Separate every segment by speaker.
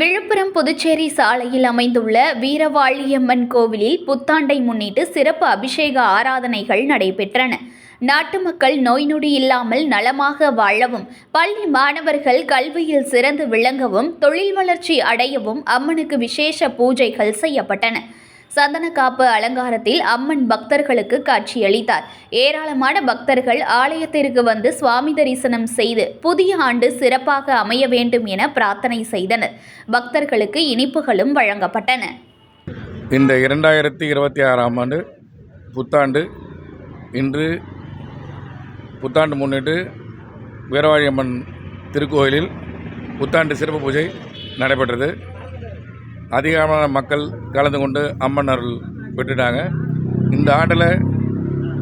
Speaker 1: விழுப்புரம் புதுச்சேரி சாலையில் அமைந்துள்ள வீரவாழியம்மன் கோவிலில் புத்தாண்டை முன்னிட்டு சிறப்பு அபிஷேக ஆராதனைகள் நடைபெற்றன. நாட்டு மக்கள் நோய் நொடி இல்லாமல் நலமாக வாழவும் பள்ளி மாணவர்கள் கல்வியில் சிறந்து விளங்கவும் தொழில் வளர்ச்சி அடையவும் அம்மனுக்கு விசேஷ பூஜைகள் செய்யப்பட்டன. சந்தனக்காப்பு அலங்காரத்தில் அம்மன் பக்தர்களுக்கு காட்சியளித்தார். ஏராளமான பக்தர்கள் ஆலயத்திற்கு வந்து சுவாமி தரிசனம் செய்து புதிய ஆண்டு சிறப்பாக அமைய வேண்டும் என பிரார்த்தனை செய்தனர். பக்தர்களுக்கு இனிப்புகளும் வழங்கப்பட்டன.
Speaker 2: இந்த இரண்டாயிரத்தி இருபத்தி ஆறாம் ஆண்டு புத்தாண்டு இன்று புத்தாண்டு முன்னிட்டு வீரவாழியம்மன் திருக்கோயிலில் புத்தாண்டு சிறப்பு பூஜை நடைபெற்றது. அதிகமான மக்கள் கலந்து கொண்டு அம்மன் அருள் பெற்றுட்டாங்க. இந்த ஆண்டில்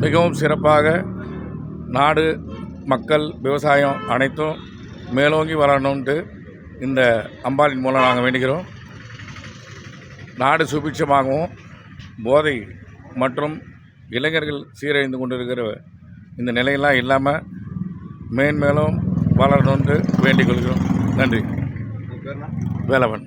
Speaker 2: மிகவும் சிறப்பாக நாடு மக்கள் விவசாயம் அனைத்தும் மேலோங்கி வரணுன்ட்டு இந்த அம்பாளின் மூலம் நாங்கள் வேண்டிக்கிறோம் நாடு சுபிட்சமாகவும் போதை மற்றும் இளைஞர்கள் சீரழிந்து கொண்டிருக்கிற இந்த நிலையெல்லாம் இல்லாமல் மேன்மேலும் வளரணும்னு வேண்டிக் கொள்கிறோம். நன்றி. வேலவன்.